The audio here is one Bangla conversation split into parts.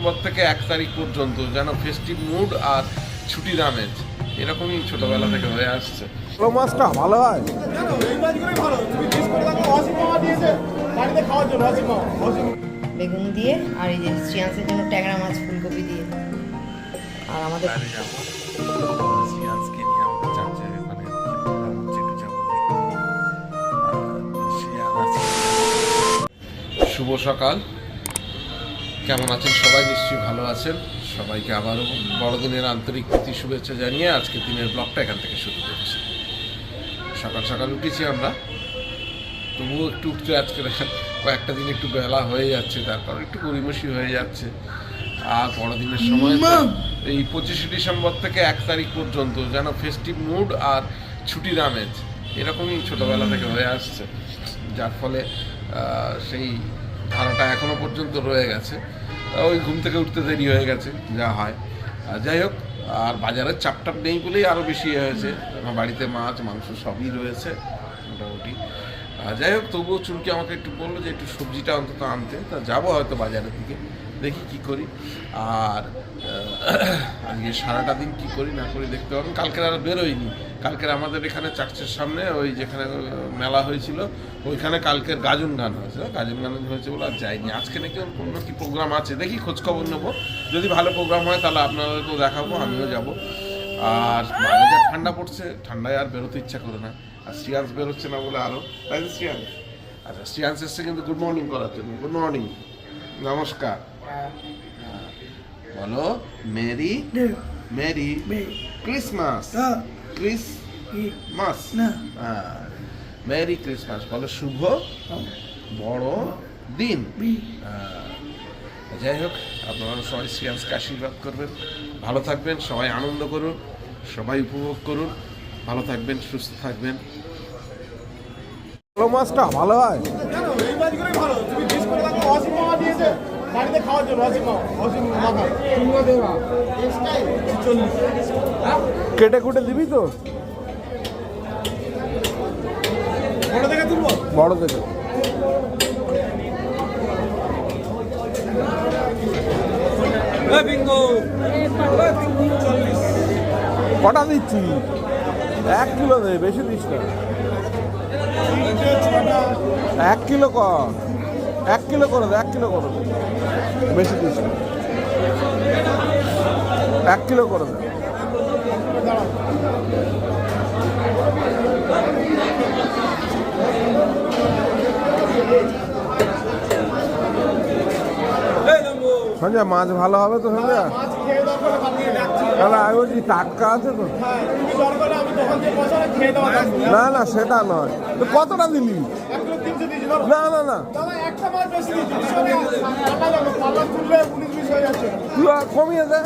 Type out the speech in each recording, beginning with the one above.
ডিসেম্বর থেকে এক তারিখ পর্যন্ত যেন ফেস্টিভ মুড আর ছুটির আমেজ এরকমই ছোটবেলা থেকে হয়ে আসছে। ভালো মাছটা ভালো হয়? বেগুন দিয়ে আর এই যে শ্রিয়াংসের জন্য ট্যাংরা মাছ ফুলকপি দিয়ে। আর আমাদের মানে শুভ সকাল। কেমন আছেন? সবাই নিশ্চয়ই ভালো আছেন। সবাইকে আবারও বড়দিনের আন্তরিক প্রীতি শুভেচ্ছা জানিয়ে আজকে দিনের ব্লগটা এখান থেকে শুরু করছি। সকাল সকাল উঠেছি আমরা। তবুও একটু উঠতে আজকে কয়েকটা দিন একটু বেলা হয়ে যাচ্ছে তারপর একটু গরিমসি হয়ে যাচ্ছে। আর বড়দিনের সময় এই পঁচিশে ডিসেম্বর থেকে এক তারিখ পর্যন্ত যেন ফেস্টিভ মুড আর ছুটির আমেজ এরকমই ছোটবেলা থেকে হয়ে আসছে। যার ফলে আহ, সেই ধারাটা এখনও পর্যন্ত রয়ে গেছে। ওই ঘুম থেকে উঠতে দেরি হয়ে গেছে, যা হয়। যাই হোক, আর বাজারের চাপটাপ নেই বলেই আরও বেশি হয়েছে। আমার বাড়িতে মাছ, মাংস সবই রয়েছে, মোটামুটি। যাই হোক, তবুও চুলকি আমাকে একটু বলল যে একটু সবজিটা অন্তত আনতে। তা যাব হয়তো বাজারের দিকে, দেখি কি করি। আর আজকে সারাটা দিন কি করি না করি দেখতে পাবেন কালকের আর বেরোয়নি কালকের আমাদের এখানে চার্চের সামনে ওই যেখানে মেলা হয়েছিল, ওইখানে কালকের গাজন গান হয়েছে গাজন গান হয়েছে বলে আর যাইনি। আজকে নাকি অন্য কি প্রোগ্রাম আছে? দেখি খোঁজখবর নেব। যদি ভালো প্রোগ্রাম হয় তাহলে আপনাদেরকেও দেখাবো, আমিও যাব। আর বাইরে ঠান্ডা পড়ছে, ঠান্ডায় আর বেরোতে ইচ্ছা করে না। আর শ্রিয়াংশ বেরোচ্ছে না বলে আরও তাই তো শ্রিয়াংশ আচ্ছা শ্রিয়াংশ এসছে কিন্তু গুড মর্নিং করার জন্য। গুড মর্নিং নমস্কার। বলো merry merry Christmas. Christmas merry Christmas বলো শুভ বড় দিন। হ্যাঁ। যাই হোক আপনারা সবাই শ্রিয়াংশকে আশীর্বাদ করবেন। ভালো থাকবেন সবাই আনন্দ করুন সবাই উপভোগ করুন। ভালো থাকবেন সুস্থ থাকবেন। ভালো মাছটা ভালো হয়। জানো, এই মাছগুলোই ভালো। তুমি করে দিয়েছে, বাড়িতে খাওয়ার জন্য, অসীম মামা, অসীম মামা। ছিচল্লিশ। কেটে কুটে দিবি তো? বড় থেকে তুলবো? বড় থেকে কটা দিচ্ছি? এক কিলো দে বেশি দিস না। এক কিলো কর। এক কিলো করে দে এক কিলো করে দে বেশি দিস এক কিলো করে দে সঞ্জয় মাছ ভালো হবে তো সঞ্জয়? ডাকছি। তাহলে আমি বলছি টাটকা আছে তো? হ্যাঁ। না না সেটা নয়। তো কতটা দিলি? না না না। কমিয়ে দে।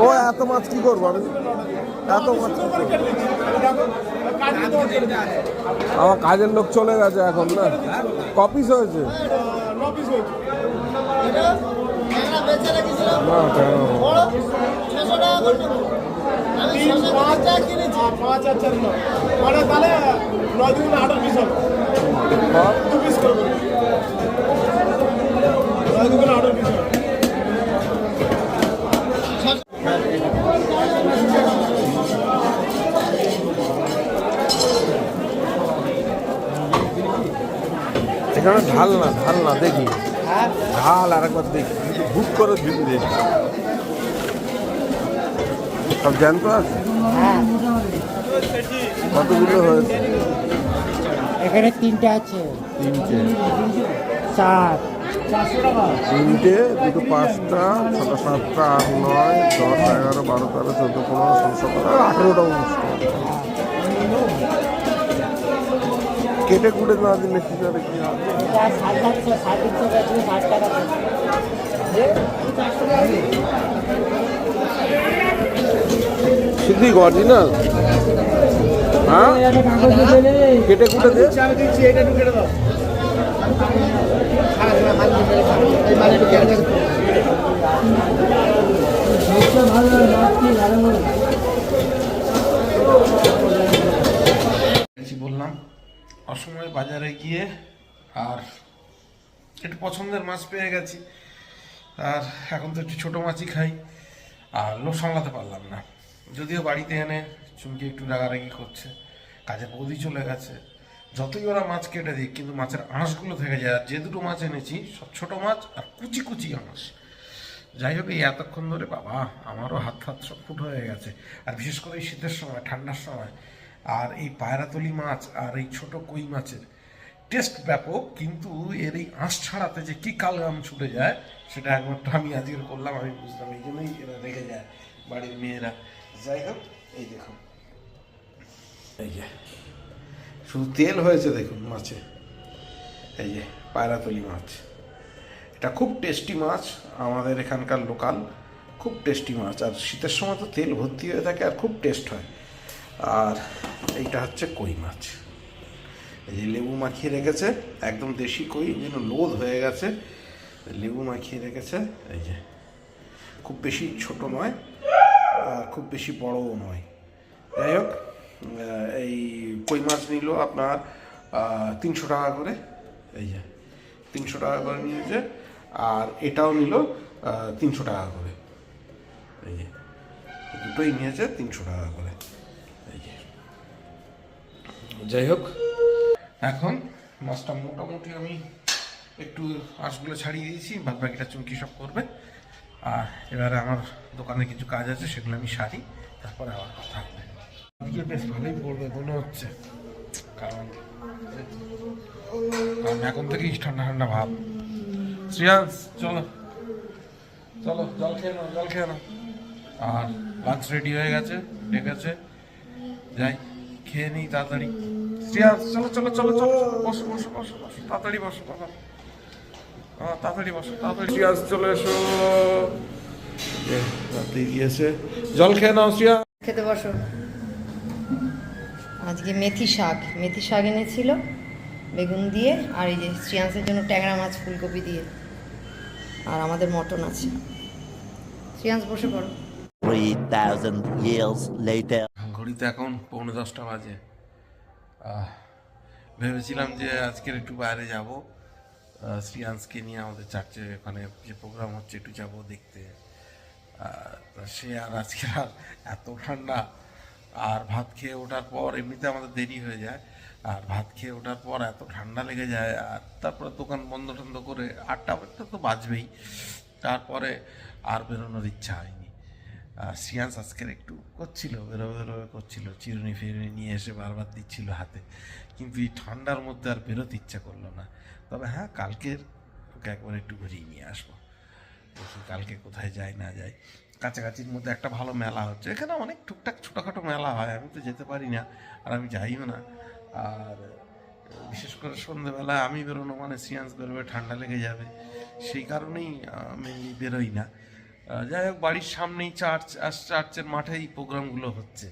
ও এত মাছ কি করব আমি? এত মাছ। আমার কাজের লোক চলে গেছে এখন না? কপিস হয়েছে? ন পিস হয়েছে। না কেন তিন, পাঁচ, পাঁচ আর চার নয়। মানে তাহলে নয় দুগুণে আঠারো পিস হবে। দু পিস করে নয় দুগুণে আঠারো পিস হবে। এখানে ঢাল না ঢাল না দেখি ঢাল আর একবার দেখি বুক করে দেখি সব জ্যান্ত আছে? কতগুলো হয়েছে? এখানে তিনটে আছে। তিনটে। চার। তিনটে দুটো পাঁচটা ছটা সাতটা আট নয় দশ এগারো বারো তেরো চোদ্দ পনেরো ষোলো সতেরো আঠেরোটা অনুষ্ঠান। কেটে কুটে না দিলে কি করে কি হবে? সিদ্ধি অরিজিনাল হ্যাঁ? কেটে কুটে দে। বললাম, অসময়ে বাজারে গিয়ে আর একটু পছন্দের মাছ পেয়ে গেছি। আর এখন তো একটু ছোটো মাছই খাই, আর লোক সামলাতে পারলাম না। যদিও বাড়িতে এনে চুমকি একটু রাগারাগি করছে কাজে বৌদি চলে গেছে, যতই ওরা মাছ কেটে দিক, কিন্তু মাছের আঁশগুলো থেকে যায়, আর যে দুটো মাছ এনেছি, সব ছোটো মাছ আর কুচি কুচি আঁশ। যাই হোক, এই এতক্ষণ ধরে বাবা, আমারও হাত হাত সব ফুট হয়ে গেছে। আর বিশেষ করে এই শীতের সময়, ঠান্ডার সময়, আর এই পায়রাতলি মাছ আর এই ছোট কই মাছের টেস্ট ব্যাপক, কিন্তু এর এই আঁশ ছাড়াতে যে কী কালগাম ছুটে যায়, সেটা একমাত্র আমি আজকের করলাম, আমি বুঝলাম, এই জন্যই এরা রেগে যায় বাড়ির মেয়েরা। যাই হোক এই দেখুন। এই যে। শুধু তেল হয়েছে দেখুন মাছে। এই যে পায়রাতলি মাছ। এটা খুব টেস্টি মাছ আমাদের এখানকার লোকাল। খুব টেস্টি মাছ আর শীতের সময় তো তেল ভর্তি হয়ে থাকে আর খুব টেস্ট হয়। আর এইটা হচ্ছে কই মাছ। এই যে লেবু মাখিয়ে রেখেছে একদম দেশি কই যেন লোদ হয়ে গেছে। লেবু মাখিয়ে রেখেছে এই যে। খুব বেশি ছোট নয় খুব বেশি বড়ও নয়। যাই হোক এই কই মাছ নিল আপনার তিনশো টাকা করে। এই যে, তিনশো টাকা করে নিয়েছে, আর এটাও নিল তিনশো টাকা করে। এই যে, দুটোই নিয়েছে, তিনশো টাকা করে। এই যে, যাই হোক, এখন মাছটা মোটামুটি আমি একটু আঁশগুলো ছাড়িয়ে দিয়েছি বাদ বাকিটা চুমকি সব করবে। আর এবারে আমার দোকানে কিছু কাজ আছে সেগুলো আমি সারি তারপরে আবার কথা হবে। আজকে বেশ ভালোই পড়বে মনে হচ্ছে। কারণ কারণ এখন থেকেই ঠান্ডা ঠান্ডা ভাব। শ্রিয়াংশ চলো। চলো জল খেয়ে নাও জল খেয়ে নাও। আর লাঞ্চ রেডি হয়ে গেছে ডেকেছে যাই খেয়ে নিই তাড়াতাড়ি। শ্রিয়াংশ চলো চলো চলো চলো বসো বসো বসো বসো তাড়াতাড়ি বসো আহ, তাড়াতাড়ি বসো তাড়াতাড়ি শ্রিয়াংশ চলে এসো। রাতে গিয়েছে। জল খেয়ে নাও খেতে বসো। আজকে মেথি শাক। মেথি শাক এনেছিল বেগুন দিয়ে আর এই যে শ্রিয়াংসের জন্য ট্যাংরা মাছ ফুলকপি দিয়ে। আর আমাদের মটন আছে। শ্রিয়াংস বসে পড়ো। 3,000 years later. ঘড়িতে এখন পৌনে দশটা বাজে। ভেবেছিলাম যে আজকের একটু বাইরে যাব। শ্রিয়াংশকে নিয়ে আমাদের চার্চে ওখানে যে প্রোগ্রাম হচ্ছে, একটু যাব দেখতে। সে আর আজকে আর এত ঠান্ডা। আর ভাত খেয়ে ওঠার পর এমনিতে আমাদের দেরি হয়ে যায়। আর ভাত খেয়ে ওঠার পর এত ঠান্ডা লেগে যায়। আর তারপরে দোকান বন্ধ টন্ধ করে আটটা একটা তো বাজবেই। তারপরে আর বেরোনোর ইচ্ছা হয়নি। সিয়ান্স আজকের একটু করছিল, বেরোবে বেরোবে করছিল। চিরুনি ফিরুনি নিয়ে এসে বারবার দিচ্ছিল হাতে। কিন্তু এই ঠান্ডার মধ্যে আর বেরোতে ইচ্ছা করল না। তবে হ্যাঁ কালকের ওকে একবার একটু ঘুরিয়ে নিয়ে আসব। দেখি কালকে কোথায় যায়, না যায়। কাছাকাছির মধ্যে একটা ভালো মেলা হচ্ছে। এখানে অনেক টুকটাক ছোটোখাটো মেলা হয়, আমি তো যেতে পারি না, আর আমি যাইও না। আর বিশেষ করে সন্ধ্যেবেলায় আমি বেরোনো মানে সিয়ান্স বেরোবে, ঠান্ডা লেগে যাবে, সেই কারণেই আমি বেরোই না। যাই হোক, বাড়ির সামনেই চার্চ, আর চার্চের মাঠেই প্রোগ্রামগুলো হচ্ছে।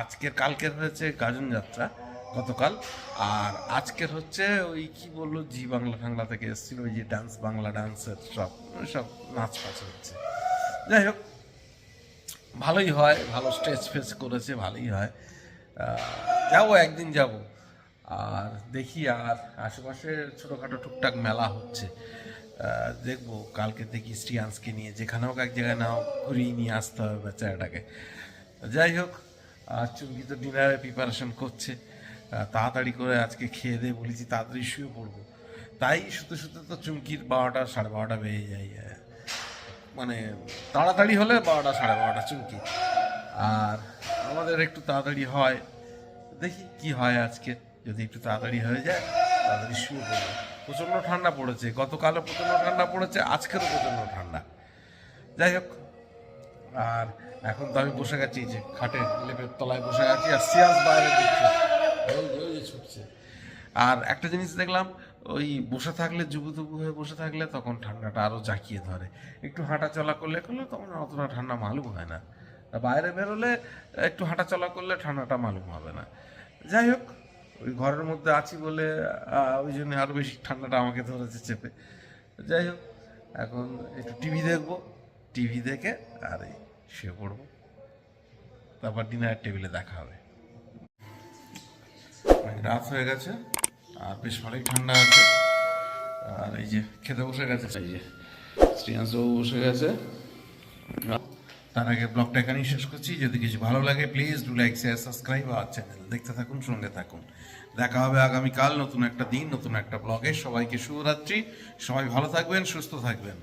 আজকের, কালকের হয়েছে গাজন যাত্রা। গতকাল। আর আজকের হচ্ছে ওই কি বলল, জি বাংলা টাংলা থেকে এসেছিল, ওই যে ডান্স, বাংলা ডান্সের সব সব নাচ ফাচ হচ্ছে। যাই হোক, ভালোই হয়, ভালো স্টেজ ফেস করেছে, ভালোই হয়। যাব, একদিন যাব। আর দেখি, আর আশেপাশে ছোটোখাটো টুকটাক মেলা হচ্ছে। দেখব, কালকে দেখি শ্রিয়াংশকে নিয়ে, যেখানে হোক এক জায়গায় নাও ঘুরিয়ে নিয়ে আসতে হবে বেচারাটাকে। যাই হোক, আর চুমকি তো ডিনারে প্রিপারেশন করছে। তাড়াতাড়ি করে আজকে খেয়ে দিয়ে বলেছি, তাড়াতাড়ি শুয়ে পড়ব। তাই শুতে শুতে তো চুমকির বারোটা, সাড়ে বারোটা বেজে যায় মানে তাড়াতাড়ি হলে বারোটা, সাড়ে বারোটা চুমকি। আর আমাদের একটু তাড়াতাড়ি হয়, দেখি কি হয় আজকে। যদি একটু তাড়াতাড়ি হয়ে যায়, তাড়াতাড়ি শুয়ে পড়ব। প্রচণ্ড ঠান্ডা পড়েছে, গতকালও প্রচণ্ড ঠান্ডা পড়েছে, আজকেরও প্রচণ্ড ঠান্ডা। যাই হোক, আর এখন তো আমি বসে গেছি যে খাটে লেপের তলায় বসে গেছি আর সিয়াস বাইরে দিচ্ছে। ছুটছে। আর একটা জিনিস দেখলাম, ওই বসে থাকলে জুবুতুবু হয়ে বসে থাকলে তখন ঠান্ডাটা আরও জাঁকিয়ে ধরে। একটু হাঁটা চলা করলে করলে তখন অতটা ঠান্ডা মালুম হয় না। বাইরে বেরোলে, একটু হাঁটা চলা করলে ঠান্ডাটা মালুম হবে না। যাই হোক, ওই ঘরের মধ্যে আছি বলে ওই জন্য আরও বেশি ঠান্ডাটা আমাকে ধরেছে চেপে। যাই হোক, এখন একটু টিভি দেখব। টিভি দেখে, আর এই শুয়ে পড়ব। তারপর ডিনার টেবিলে দেখা হবে। অনেক রাত হয়ে গেছে, আর বেশ ভালোই ঠান্ডা আছে। আর এই যে খেতে বসে গেছে। এই যে শ্রীয়াংশবাবু বসে গেছে। তার আগে ব্লগটা এখানেই শেষ করছি। যদি কিছু ভালো লাগে please do like share subscribe R channel দেখতে থাকুন, সঙ্গে থাকুন। দেখা হবে আগামীকাল নতুন একটা দিন, নতুন একটা ব্লগে। সবাইকে শুভরাত্রি। সবাই ভালো থাকবেন, সুস্থ থাকবেন।